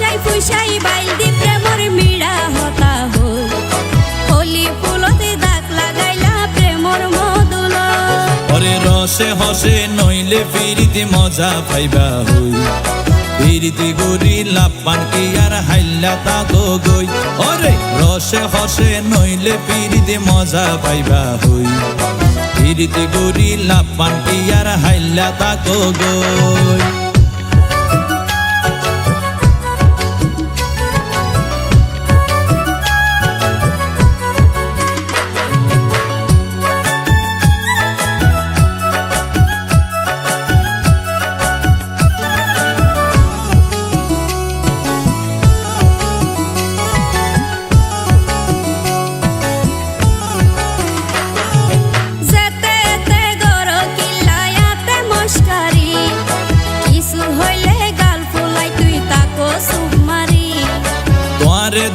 ফুসাই ফুসাই বাইল দি প্রেমর মিড়া হতা হই হলি ফুলতে দাগ লাগাইলা প্রেমর মধুল ওরে রসে হসে নইলে ফিরিতে মজা পাইবা হই। ফিরিতে গরি লাপান কি আর হাইলা তা গই। ওরে রসে হসে নইলে ফিরিতে মজা পাইবা হই। ফিরিতে গরি লাপান কি আর হাইলা তা গই।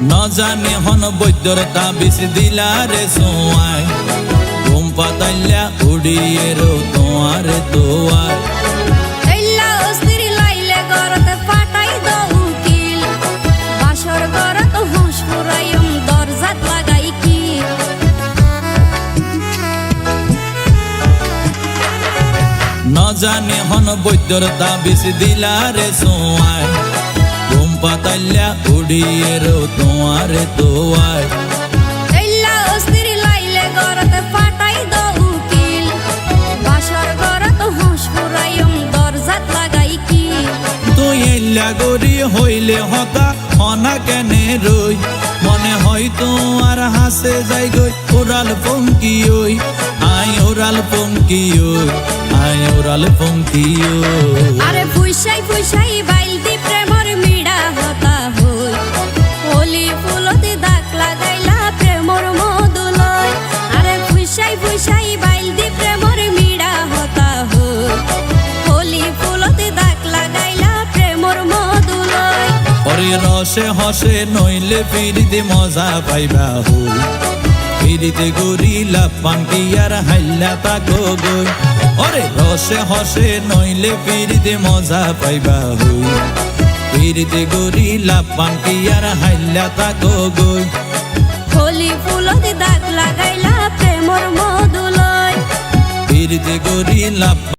ন জানে হন বৈদ্যর তাবিজ দিলা রে সোয়াই ঘুম পাতাইলা উড়িয়ে রো তোমারে তোয়ার এল্লা অস্থির লাইলে গরত ফাটাই দো উকিল বাসর গরত হুঁশ ফুরাইম দরজাত লাগাই কি ন জানে হন বৈদ্যর তাবিজ দিলা রে সোয়াই ঘুম পাতাইলা উড়িয়ে রো তোমারে এল্লা গরি হইলে হতা হনা কেনে রই মনে হয় তোমার হাসে যাই গই ওরাল পঙ্কি ওই আই ওরাল পঙ্কি ওই আই ওরাল পঙ্কি ওই আরে ফুইসাই ফুইসাই বাইল রসে হসে নইলে ফিরিতে মজা পাইবা হই ফিরিতে গরিলা পানকি আর হাইলা তাকো গই ওরে রসে হসে নইলে ফিরিতে মজা পাইবা হই ফিরিতে গরিলা পানকি আর হাইলা তাকো গই হোলি ফুলতে দাগ লাগাইলা প্রেমর মধুলয়। ফিরিতে গরিলা